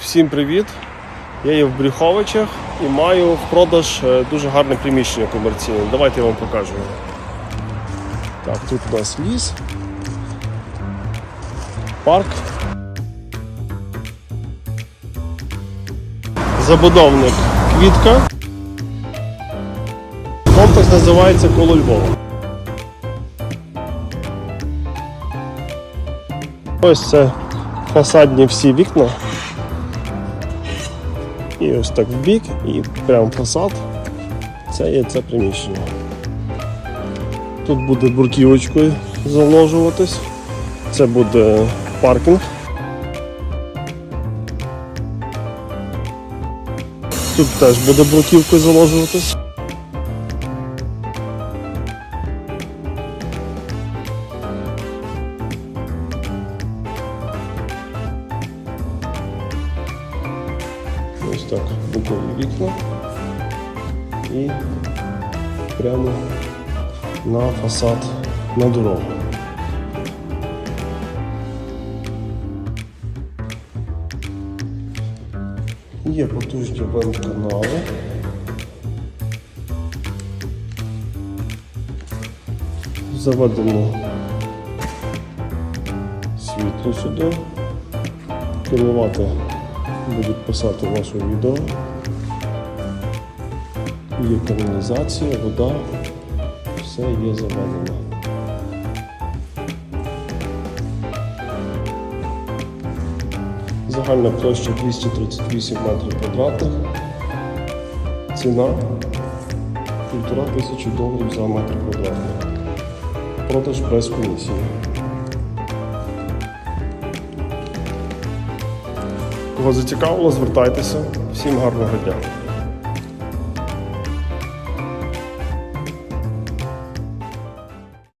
Всім привіт! Я є в Брюховичах і маю в продаж е, дуже гарне приміщення комерційне. Давайте я вам покажу. Так, тут у нас ліс, парк. Забудовник квітка. Комплекс називається Коло Львова. Ось це фасадні всі вікна. І ось так в бік, і прямо фасад. Це є це приміщення. Тут буде бурківочкою заложуватись. Це буде паркінг. Тут теж буде бруківкою заложуватись. Ось так, бокові вікна і прямо на фасад на дорогу. Є потужні вент-канали. Заведемо світло сюди. Керувати будуть писати ваше відео. Є каналізація, вода, все є заведено. Загальна площа 238 метрів квадратних. Ціна 1,5 тисячі доларів за метр квадратний. Продаж без комісії. Кого зацікавило, звертайтеся. Всім гарного дня.